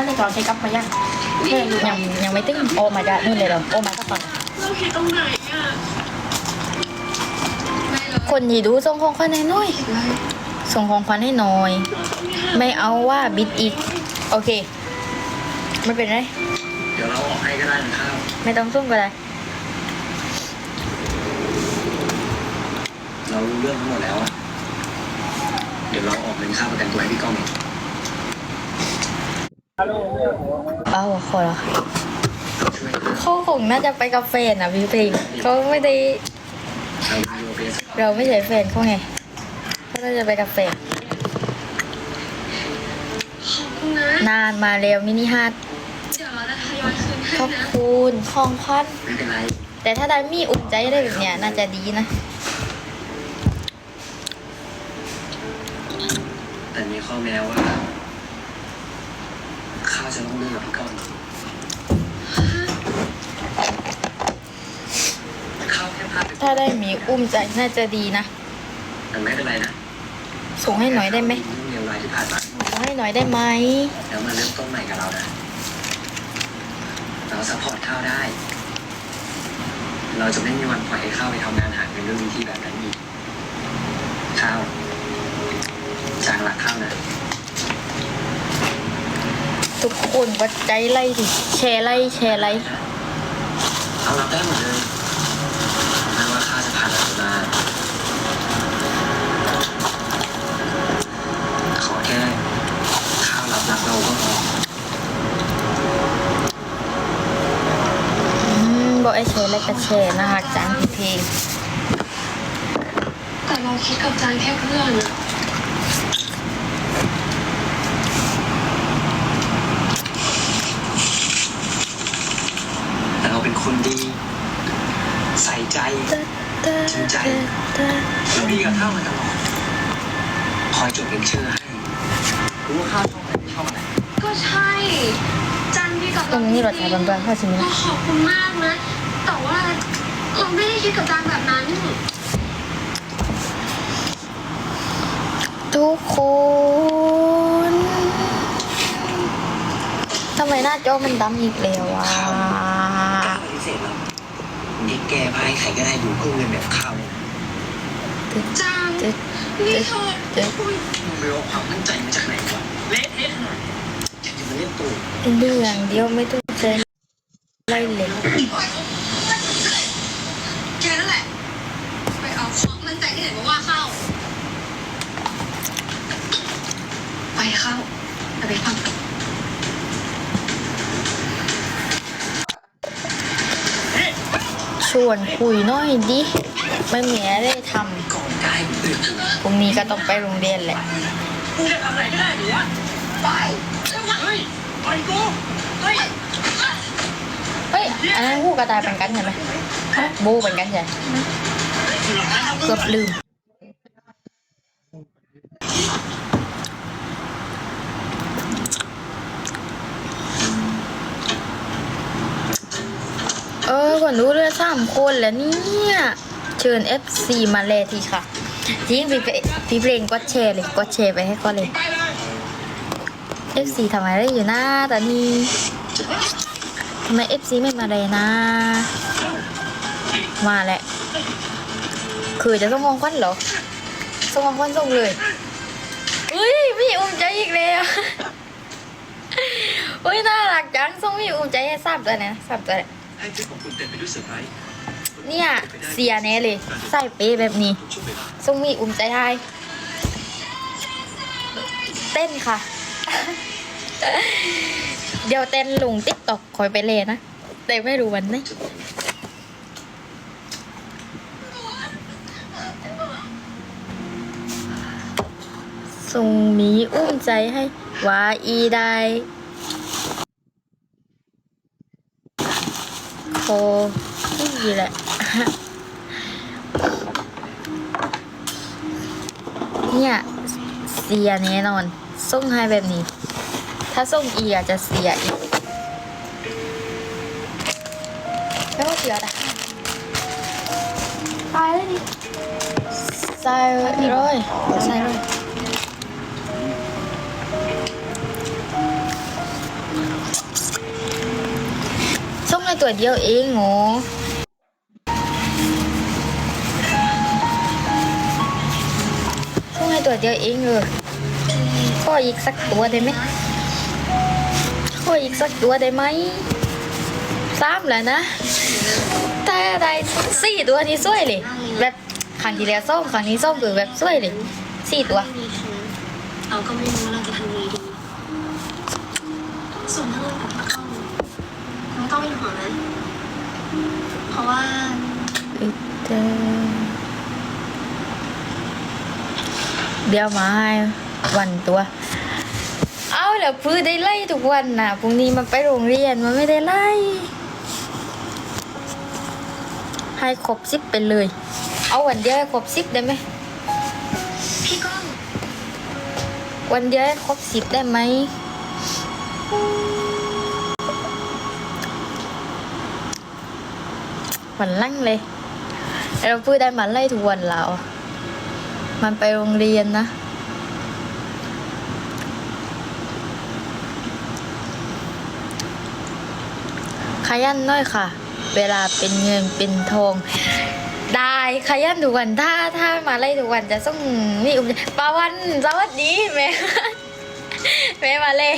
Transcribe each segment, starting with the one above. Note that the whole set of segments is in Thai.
ั่นในตอนใช้กับมายังแค่อยู่ยังยังไม่ตึ้งโอมาจะนู่นเลยเหรอโอมาก็ฟังเราผิดตรงไหนอะไม่เลยคนที่ดูส่งของขวัญให้หน้อย ส่งของขวัญให้หน่อย ไม่เอาว่าบิดอีก โอเค ไม่เป็นไร เดี๋ยวเราออกให้ก็ได้นะครับไม่ต้องส่งก็ได้ เรารู้เรื่องทั้งหมดแล้วอะเดี๋ยวเราออกเป็นค่าประกันตัวให้พี่ก้องเอง เอาขอละช่วยเขาคงน่าจะไปกับแฟนอะพี่เพลงเขาไม่ได้เราดูเบสเราไม่ใช่แฟนเขาไงเขาน่าจะไปกับแฟนขอบคุณนะนานมาแล้วมินิฮาร์ดเดี๋ยวเราจะทยอยคืนให้ขอบนะคุณของขวัญไม่เป็นไรแต่ถ้าได้มีอุ่นใจได้แบบเนี้ยน่าจะดีนะแต่มีข้อแม้ว่า ข้าจะต้องเลิกกับพี่ก้องข้าแค่พลาดไปถ้าได้มีอุ้มใจน่าจะดีนะ แต่ไม่เป็นไรนะส่งให้หน่อยได้ไหมเรื่องเลวร้ายที่ผ่านมาส่งให้หน่อยได้ไหมแล้วมาเริ่มต้นใหม่กับเรานะ เราซัพพอร์ตข้าวได้ เราจะไม่มีวันปล่อยให้ข้าวไปทำงานหาเงินด้วยวิธีแบบนั้นอีกข้าวจางหลักข้าวนะ ทุกคนวัดใจไล่ดิ แชร์ไล่แชร์ไล่เอารับได้หมดเลยไม่ว่าข้าจะผ่านอะไรมาขอแค่ข้าวรับรักเราก็พออืมบอกไอ้แชร์ไล่ก็แชร์นะคะจานพี่เพลงแต่เราคิดกับจานแค่เพื่อนอะ อยจดเป็นชื่อให้รู้ว่าข้าวชอบอะไรไม่ชอบอะไรก็ใช่ จันดีกับตรงนี้เราใช้บางๆเข้าใช่ไหมเรานะขอบคุณมากนะ แต่ว่าเราไม่ได้คิดกับจานแบบนั้น ทุกคนทำไมหน้าจอมันดำอีกแล้ววะข้าวปฏิเสธเรานี่แกพายใครก็ได้ดูเพื่อเงินแบบข้าวเลยนะจานจึ๊ดนี่เธอจึ๊ดคุยมึงไปเอาความมั่นใจมาจากไหนวะเละเทะขนาดนี้อยากจะมาเล่นตัวเรื่องเดียวไม่ต้องใจไล่เลยแกนั่นแหละ ไปเอาความมั่นใจที่ไหนมาว่าเข้า ไปเข้าไปฟังชวนคุยน้อยดิ ไม่มีอะไรทก่อนได้มึงตื่นอยู่ำ พรุ่งนี้ก็ต้องไปโรงเรียนแหละมึงจะทำอะไรก็ได้หรือวะไปเฮ้ยไปกูเฮ้ยเฮ้ยอันนั้นคู่กระต่ายเป็นกันใช่ไหมบูเป็นกันใช่ไหมเกือบลืมเออคนรู้เรื่องสามคนแล้วเนี่ย เชิญ FC มาแลทีค่ะ จริงพี่เพพี่เพลงกดแชร์เลยกดแชร์ไปให้ก็เลย FC ทำอะไรอยู่นะตอนนี้ทำไม FC ไม่มาเลยนะ มาแหละคือจะส่งของขวัญเหรอส่งของขวัญส่งเลยอุ้ยพี่อุ้มใจอีกแล้วอุ้ยน่ารักจังส่งพี่อุ้มใจให้สับตัวนะสับตัวให้ทริปของคุณเต็มไปด้วยเซอร์ไพรส์ เนี่ย เสียแน่เลย ใส่เป๊ะแบบนี้ทุกช่วงเวลาส่งมีอุ้มใจให้เต้นค่ะ เดี๋ยวเต้นลงติ๊กตอกคอยไปเลยนะ แต่ไม่รู้วันไหนส่งมีอุ้มใจให้ว่าอีได้โคนี่แหละ เนี่ยเสียแน่นอน ส่งให้แบบนี้ ถ้าส่งอีกอาจจะเสียอีกแล้วก็เสียแต่ตายแล้วดิใส่เลยใส่เลยตัวเดียวเองโง่ เดียวเองเออขออีกสักตัวได้ไหมขออีกสักตัวได้ไหมสามแล้วนะแต่ได้สี่ตัวนี้สวยเลย แบบครั้งที่แล้วส้มครั้งนี้ส้มคือแบบสวยเลยสี่ตัวไม่มีใครเราก็ไม่รู้ว่าเราจะทำยังไงดีส่วนเรื่องกับพี่ก้องไม่ต้องเป็นห่วงนะเพราะว่า เดี๋ยวมาให้วันตัว เอาแล้วพื้นได้ไล่ทุกวันน่ะพรุ่งนี้มันไปโรงเรียนมันไม่ได้ไล่ ให้ครบสิบไปเลย เอาวันเดียวให้ครบสิบได้ไหมพี่ก้องวันเดียวให้ครบสิบได้ไหมวันลั่งเลย เราพูดได้มันไล่ทุกวันแล้ว มันไปโรงเรียนนะ ขยันน้อยค่ะ เวลาเป็นเงินเป็นทอง ได้ขยันทุกวันถ้าถ้ามาไล่ทุกวันจะต้องมีอุปปาวันสวัสดีแม่แม่มาเลย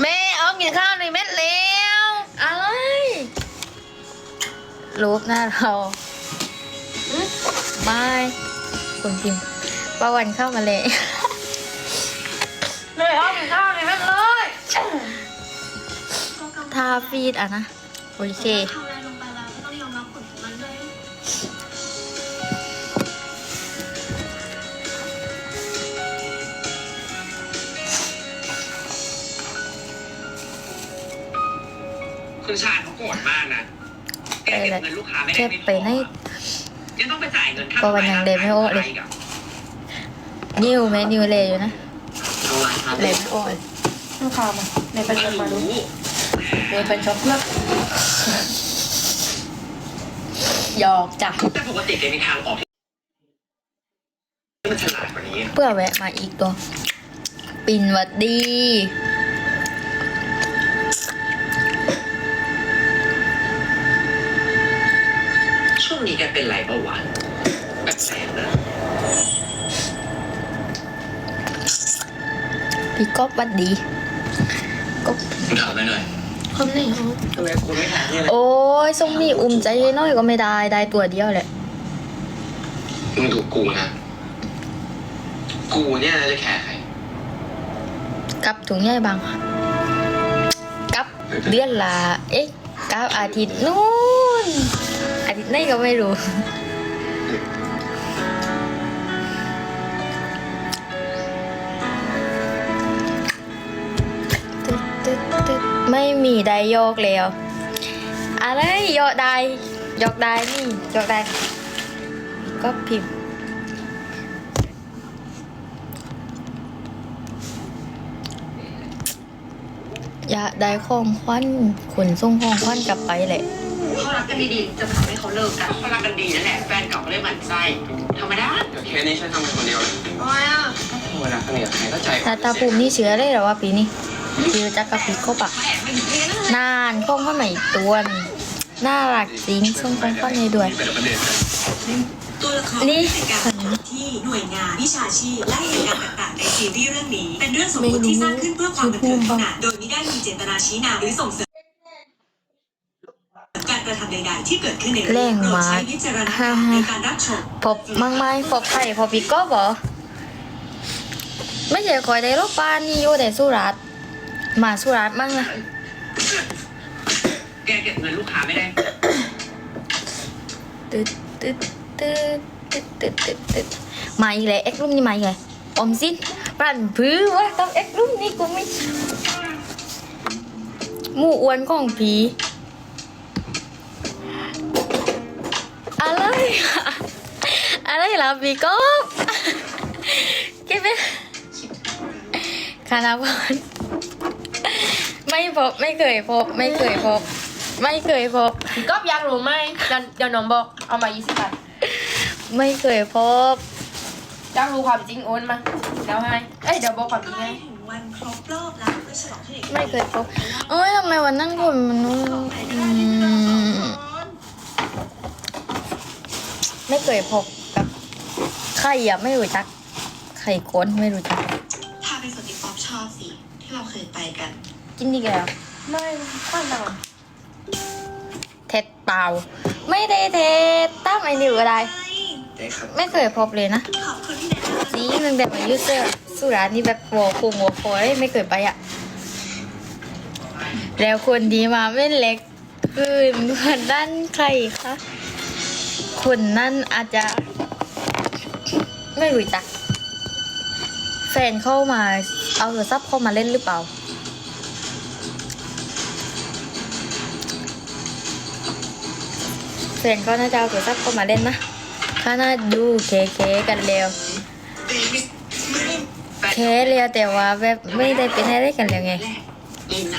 แม่ออมกินข้าวในเม็ดแล้วอะไรรูปหน้าเราไม่ คุณพิมพ์ปาวันเข้ามาเลยแม่ออมกินข้าวในเม็ดเลยทาฟีดอะนะ โอเค ทำอะไรลงไปแล้วก็ต้องยอมรับผลของมันด้วยคุณชาติเขาโกรธมากนะแกเก็บเงินลูกค้าไม่ได้แค่ไม่พไปอใน ยังต้องไปจ่ายเงินค่าก็วันยังเดไม่โอ้เลย นิวไหมนิวเลยอยู่นะเอาไว้ครับเลยไม่โอ้ยลูกค้ามาในประไม่ชามาดูรู้ในประชาเพื่อหยอกจ้ะแต่ปกติแกมีทางออกที่มันฉลาดกว่านี้ เพื่อแวะมาอีกตัว ปินหวัดดี วงนี้แกเป็นไรเบาหวานแปลกๆนะพี่ก๊อฟหวัดดีก๊อฟคุณถามหน่อยคนหนึ่งเขาทำไมคุณไม่ถามเนี่ยโอ้ยทรงนี่อุ้มใจน้อยก็ไม่ได้ได้ตัวเดียวแหละมึงถูกกูนะ กูเนี่ยจะแคร์ใครกับถุงใหญ่บางค่ะกับเดือนละเอ๊ะกับอาทิตย์นู้นอาทิตย์ไห นี่ก็ไม่รู้ ไม่มีได้โยกแล้วอะไรโยกได้โยกได้นี่โยกได้ ก็พิมพ์อยากได้ของขวัญขนส่งของขวัญกลับไปแหละเขารักกันดีๆจะทำ เขาเลิกกันเขารักกันดีนั่นแหละแฟนเก่าก็เลยหมั่นไส้ธรรมดาเดี๋ยวเคสนี้ฉันทำเป็นคนเดียวเลยทำไมอะเวลาเขาเนี่ยใครก็ใจตาตาปูมนี่เชื้อเลยเหรอวะปีนี้คือจักกับปีกบอะนานข้องข้าใหม่ตัวหนึ่งน่ารักจริงส่งของขวัญให้ด้วยเป็นประเด็นนะตัวละครนี่ที่เป็นการที่หน่วยงานวิชาชีพและเหตุการณ์ต่างๆในซีรีส์เรื่องนี้ เป็นเรื่องสมมติที่สร้างขึ้นเพื่อความบันเทิงเท่านั้นโดยไม่ได้มีเจตนาชี้นำหรือส่งเสริม การกระทำใดๆที่เกิดขึ้นในแรเรื่องงโปรดมากใช้วิจารณญาณในการรับชมพบมั่งไหมพบไข่พบปีกบเหรอไม่ใช่คอยได้รบปานนี่อยู่แต่สุรัตน์มาสุรัตน์มั่งนะแกเก็บเงินลูกค้าไม่ได้ตึ๊ดตึ๊ดตึ๊ดตึ๊ดตึ๊ดตึ๊ดตึ๊ดมาอีกแล้วเอ็กซ์รุ่มนี่มาอีกแล้วอมสินปรันพื้วะต้องเอ็กซ์รุ่มนี่กูไม่หมู่อ้วนของผี อะไรอะอะไรล่ะพี่กบเก็บไปคานาบอนไม่พบไม่เคยพบ ไม่เคยพบ ไม่เคยพบพี่ก๊อฟอยากรู้ไหมเดี๋ยวเดี๋ยวน้องบอกเอามา 20บาทไม่เคยพบอยากรู้ความจริงโอนมาเดี๋ยวให้เอ้ยเดี๋ยวบอกความจริงใกล้ให้ถึงวันครบรอบแล้วเพื่อฉลองที่เด็กไม่เคยพบเอ้ยทำไมวันนั้นคนมันนู้นอืม ไม่เคยพบกับใครอะไม่รู้จักใครก้นไม่รู้จัก พาไปสวนที่ป๊อปชอบสิ ที่เราเคยไปกัน กินดีแล้วไม่ข้าวหนาวเท็ดเปล่า ไม่ได้เท็ดตั้มไอ้นิวอะไร ได้ครับ ไม่เคยพบเลยนะ ขอบคุณที่แนะนำนี่นึงแต่มายูเซอร์สุรานี่แบบวอคุงวอคอยไม่เคยไปอะ แล้วคนดีมาไม่เล็กขึ้นคนด้านใครคะ คนนั่นอาจจะ ไม่รู้จัก แฟนเข้ามาเอาโทรศัพท์เข้ามาเล่นหรือเปล่า แฟนก็น่าจะเอาโทรศัพท์เข้ามาเล่นนะข้าน่าดูเคเคกันแล้วเคเรียแต่ว่าแบบไม่ได้เป็นอะไรกันแล้วไง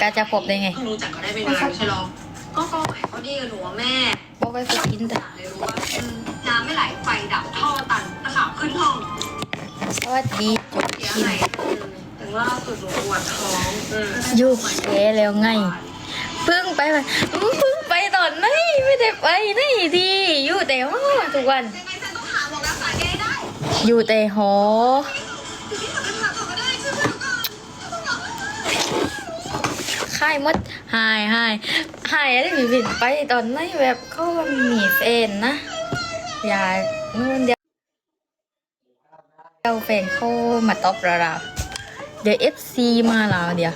กาจะพบได้ไงเพิ่งรู้จักเขาได้ไม่นานไม่ใช่หรอก็ก องไหนเขาดีกับหนูอะแม่บไปฝึกกินแต่เลยรู้ว่าน้ำไม่ไหลไฟดับท่อตันตะขาบขึ้นห้องสวัสดีจุกเสียคิมหายถึงล่าสุดหนูปวดท้องอืมยูเคแล้วไงเพิ่งไปมาอื้อเพิ่งไปตอนไหนไม่ได้ไปไหนดีอยู่แต่หอทุกวันยังไงฉันต้องหาหมอรักษาแกได้ อยู่แต่หอ ค่ายมดหายหายหายอะไรมีผิดไปตอนนี้แบบเขามีแฟนนะ อย่านู่นเดียวเจ้าแฟนเขามาตอบเราเราเดี๋ยวเอฟซีมาเราเดี๋ยว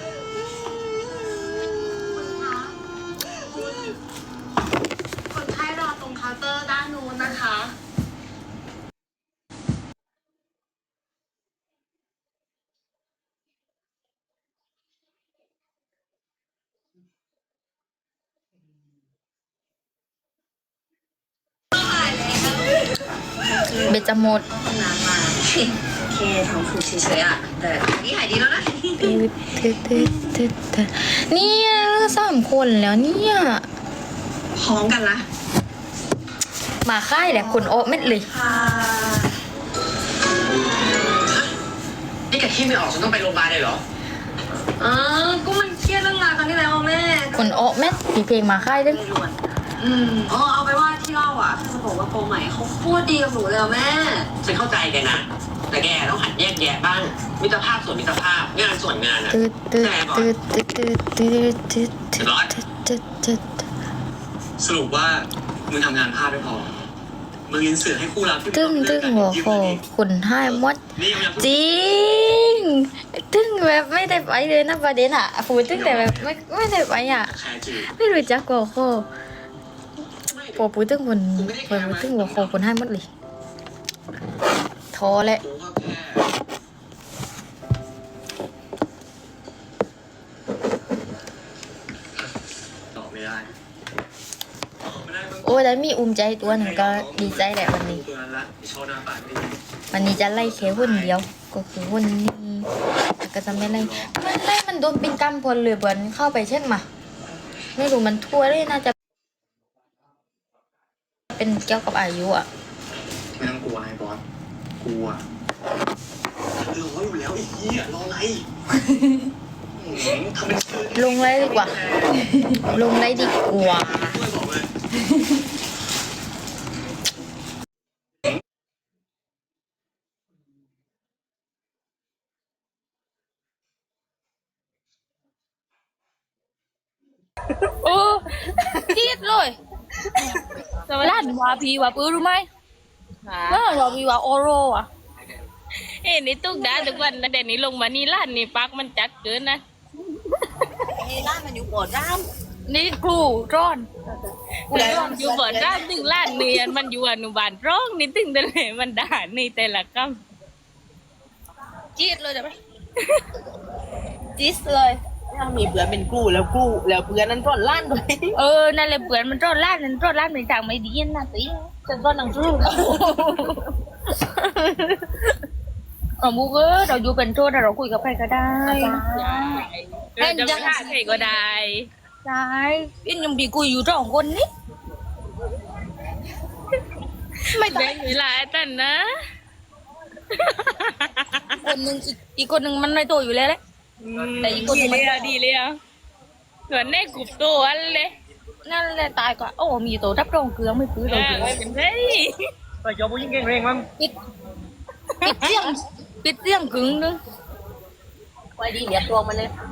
บจหมดน้ำมาเคทำผูกเฉยๆอะแต่นี่หายดีแล้วนะตึ๊ดตึ๊ดตึ๊ดตึ๊ดตึ๊ดเนี่ยสามคนแล้วเนี่ยพร้อมกันละมาค่ายแหละคนโอะเม็ดเลยค่ะนี่กับที่ไม่ออกฉันต้องไปโรงพยาบาลเลยเหรออ๋อก็มันเครียดเรื่องงานครั้งที่แล้วอะแม่คนโอะเม็ดมีเพลงมาค่ายด้วยเลยด่วน อืมอ๋อเอาไปว่าที่เล่าอะคือจะบอกว่าโปรใหม่เขาโคตรดีกับหนูเลยอะแม่ ฉันเข้าใจแกนะ แต่แกต้องหัดแยกแยะบ้าง มิตรภาพส่วนมิตรภาพ งานส่วนงานอะตึ๊ดตึ๊ดตึ๊ดตึ๊ดตึ๊ดตึ๊ดตึ๊ดตึ๊ดร้อยตึ๊ดตึ๊ดสรุปว่ามึงทำงานพลาดไม่พอ มึงยินเสือให้คู่รักที่ตึ้งตึ้งหัวโคคุณให้หมด นี่ยังยังจริง ตึ้งแบบไม่ได้ไปเลยนะประเด็นอะฟูตึ้งแต่แบบไม่ไม่ได้ไปอะ แชร์จืดไม่รู้จักหัวโค ปอปูตึ้งคนปอปูตึ้งหัวโคคุณให้หมดเลยท้อแหละกูก็แค่ตอบไม่ได้ไม่ได้มึงโอ้ยแล้วมีอุ้มใจตัวหนึ่งก็ดีใจแหละวันนี้ วันนี้จะไล่แค่หุ่นเดียว ก็คือหุ่นนี้ก็จะไม่ไล่ไม่ไล่มันโดนปินกำพลเลยเหมือนเข้าไปเช่นมา ไม่รู้มันทั่วเลยน่าจะ เป็นเกี่ยวกับอายุอะไม่ต้องกลัวไอ้บอสกลัวรออยู่แล้วไอ้เหี้ยรออะไรอืมทำเป็นเชื่อลงไล่ดีกว่า ลงไล่ดีกว่า ด้วยบอกเลยโอ้จี๊ดเลย ร้านวาพีวาปื้อรู้ไหมร้านวาพีวาโอโรอะเห็นนี่ตุกดาทุกวันนะเดี๋ยวนี้ลงมานี่ร้านนี่ปักมันจัดเกินนะร้านมันอยู่ก่อนร้านนี่ครูร้อนอยู่บ่อนร้านถึงร้านเนียนมันอยู่อนุบาลร้องนี่ถึงแต่เลยมันด่านี่แต่ละคจี๊ดเลยจ้ะไหมจี๊ดเลย ถ้ามีเพื่อนเป็นกู้แล้วกู้แล้วเพื่อนนั้นร้อนล้านด้วยำเออ นั่นแหละเปื่อนมันร้อนร้านนั้นร้อนร้านในทางไม่ดีนะตีฉันร้อนหนังสือเอามุกเออเราอยู่เป็นโทษเราคุยกับใครก็ได้เราจะไม่ฆ่าใครก็ได้ใช่ยังยังดีกูอยู่สองคนนี่ไม่แบ่งเวลาให้ตันนะ คนหนึ่งอีกอีกคนหนึ่งมันไม่โตอยู่แล้วแหละ แต่อีกคนดีมันเลยอะดีเลยอะส่วนแน่กรุบตัวอันเลยนั่นแหละตายกว่าโอ้มีตัวรับรองเกลือไม่ปื้อเอเราอเกลือไม่เป็นไรไปจอผู้หญิงเก่งเร่งมั้งปิดปิดเสียงปิดเสียงกึ่งนึงไว้ดีเดี๋ยวตัวมันเลยครั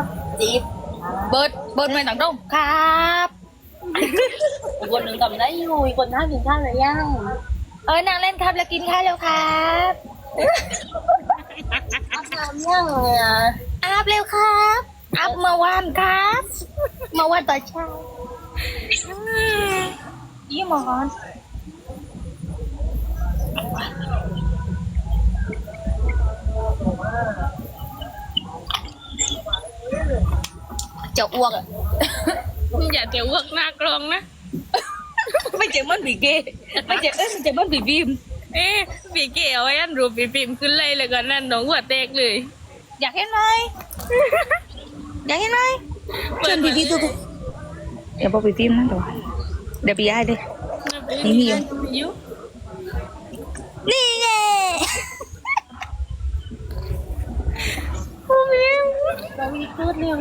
บจีบเบิร์ดเบิร์ดไม่ต่างตรงครับอีกคนหนึ่งทำได้อยู่อีกคนห้ามกินข้าวเลยยังเอ้ยนางเล่นครับแล้วกินข้าวแล้วครับอาบน้ำยังเลยอะอาบเร็วครับอาบเมื่อวานครับเมื่อวานตอนเช้าอืมยี่หมอนจะอ้วกอะอย่าเดี๋ยวเวิร์กหน้ากลองนะ ไม่เจ็บมันผีเกย์ไม่เจ็บเอ้ยไม่เจ็บมันผีบีม เอ๊ะพี่เก๋เอาไว้อันรูปพี่ปิ่มขึ้นเลยเลยก่อนนั่นน้องหัวเตกเลย อยากเห็นไหมอยากเห็นไหมเชิญผีบีดูดูเดี๋ยวบอกผีบีมนะเดี๋ยวเดี๋ยวพี่ย้ายเลย นี่มีอยู่อยู่นี่ไงเรามีคืดเนี่ย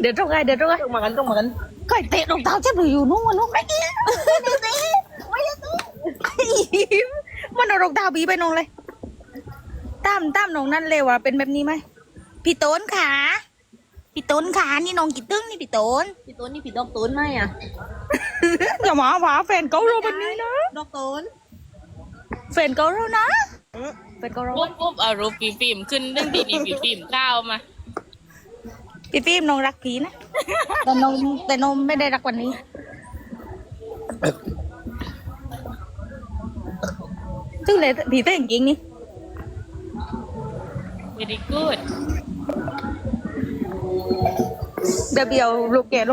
เดี๋ยวตรงไงเดี๋ยวตรงไงต้องมากันต้องมากันก็เตะรองเท้าฉันอยู่นู่นนู่นไม่กินไม่ได้ตีไม่ได้ตีมันเอา รองเท้าบีไปนองเลยตั้มตั้มน้องนั่นเลยว่ะเป็นแบบนี้ไหมพี่โต้นขาพี่โต้นขานี่น้องกี่ตึ้งนี่พี่โต้นพี่ต้นนี่พี่ดอกต้นไหมอะอย่ามาว่าแฟนเกาเราแบบนี้นะดอกต้นแฟนเกาเรานะแฟนเกาเราปุ๊บปุ๊บเอารูปพี่ปิ่มขึ้นเรื่องดีนี่พี่ปิ่มก้าวมาพี่ฟิล์มน้องรักผีนะแต่น้องแต่น้องไม่ได้รักวันนี้ ซึ่งเลยผีเต้นจริงๆนี่ very good เดี๋ยวเบียวลูกแกล